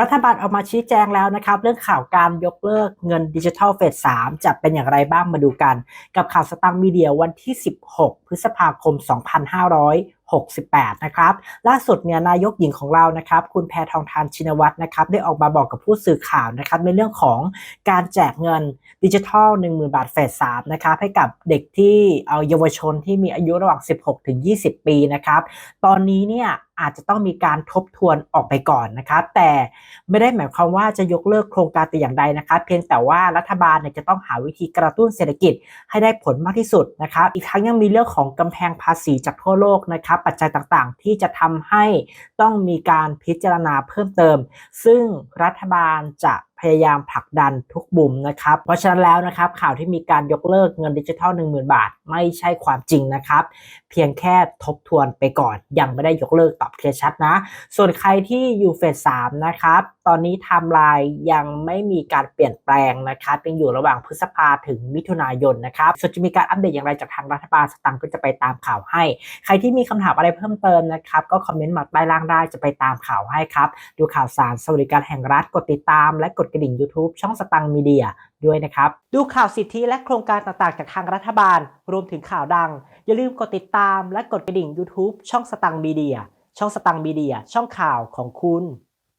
รัฐบาลออกมาชี้แจงแล้วนะครับเรื่องข่าวการยกเลิกเงินดิจิทัลเฟส3จะเป็นอย่างไรบ้างมาดูกัน กับข่าวสตังค์มีเดียวันที่ 16 พฤษภาคม 2568 นะครับ ล่าสุดเนี่ยนายกหญิงของเรานะครับ คุณแพทองทานชินวัตรนะครับได้ออกมาบอกกับผู้สื่อข่าวนะครับในเรื่องของการแจกเงินดิจิทัล 10,000 บาทเฟส3นะครับให้กับเด็กที่เอาเยาวชนที่มีอายุระหว่าง 16 ถึง 20 ปีนะครับ ตอนนี้เนี่ย อาจจะต้องมีการทบทวนออกไปก่อนนะครับแต่ไม่ได้หมายความว่าจะยกเลิกโครงการแต่อย่างใดนะครับเพียงแต่ว่ารัฐบาลเนี่ยจะต้องหาวิธีกระตุ้นเศรษฐกิจให้ได้ผลมากที่สุดนะครับอีกทั้งยังมีเรื่องของกำแพงภาษีจากทั่วโลกนะครับปัจจัยต่างๆ ที่จะทำให้ต้องมีการพิจารณาเพิ่มเติม ซึ่งรัฐบาลจะพยายามผลักดันทุกบุมนะครับ เพราะฉะนั้นแล้วนะครับข่าวที่มีการยกเลิกเงินดิจิทัล 10,000 บาท ไม่ใช่ความจริงนะครับ เพียงแค่ทบทวนไปก่อน ยังไม่ได้ยกเลิกตอบเคลียร์ชัดนะ ส่วนใครที่อยู่เฟส3นะครับ ตอนนี้ไทม์ไลน์ยังไม่มีการเปลี่ยนแปลงนะครับยังอยู่ระหว่างพฤษภาถึงมิถุนายนนะครับส่วนจะมีการอัปเดตอย่างไรจากทางรัฐบาลสตังค์ก็จะไปตามข่าวให้ ใครที่มีคำถามอะไรเพิ่มเติมนะครับ ก็คอมเมนต์มาใต้ล่างได้จะไปตามข่าวให้ครับ ดูข่าวสารสวัสดิการแห่งรัฐกดติดตาม และกดกระดิ่ง YouTube ช่องสตังค์มีเดียด้วยนะครับ ดูข่าวสิทธิและโครงการต่างๆ จากทางรัฐบาล รวมถึงข่าวดัง อย่าลืมกดติดตามและกดกระดิ่ง YouTube ช่องสตังค์มีเดียช่องสตังค์มีเดียช่องข่าวของคุณ